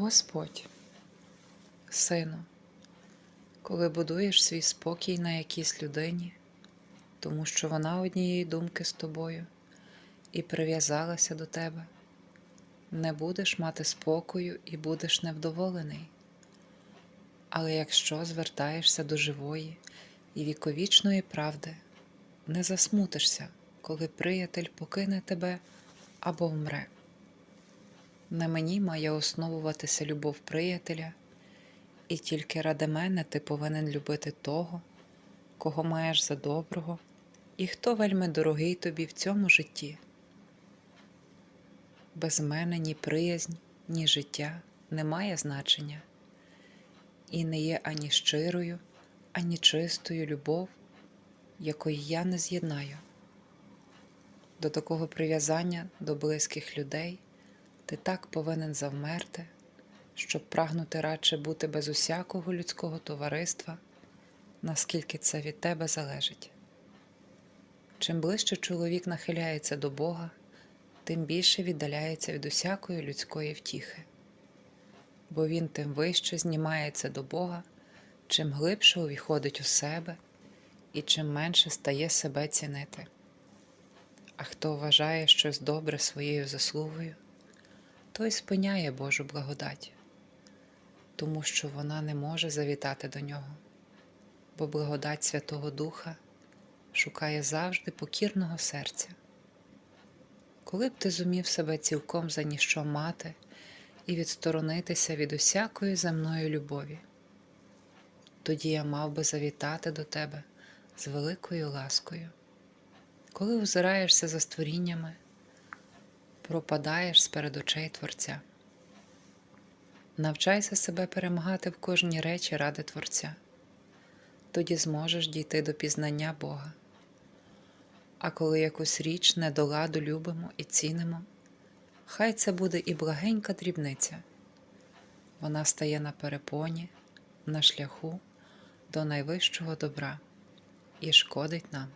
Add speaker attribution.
Speaker 1: Господь, сину, коли будуєш свій спокій на якійсь людині, тому що вона однієї думки з тобою і прив'язалася до тебе, не будеш мати спокою і будеш невдоволений. Але якщо звертаєшся до живої і віковічної правди, не засмутишся, коли приятель покине тебе або вмре. На мені має основуватися любов приятеля, і тільки ради мене ти повинен любити того, кого маєш за доброго, і хто вельми дорогий тобі в цьому житті. Без мене ні приязнь, ні життя не має значення, і не є ані щирою, ані чистою любов, якої я не з'єднаю. До такого прив'язання до близьких людей ти так повинен завмерти, щоб прагнути радше бути без усякого людського товариства, наскільки це від тебе залежить. Чим ближче чоловік нахиляється до Бога, тим більше віддаляється від усякої людської втіхи, бо він тим вище знімається до Бога, чим глибше увіходить у себе і чим менше стає себе цінити. А хто вважає щось добре своєю заслугою, той спиняє Божу благодать, тому що вона не може завітати до нього, бо благодать Святого Духа шукає завжди покірного серця. Коли б ти зумів себе цілком за ніщо мати і відсторонитися від усякої земної любові, тоді я мав би завітати до тебе з великою ласкою. Коли озираєшся за створіннями, пропадаєш з перед очей Творця. Навчайся себе перемагати в кожній речі ради Творця, тоді зможеш дійти до пізнання Бога. А коли якусь річ не до ладу любимо і цінимо, хай це буде і благенька дрібниця. Вона стає на перепоні, на шляху до найвищого добра і шкодить нам.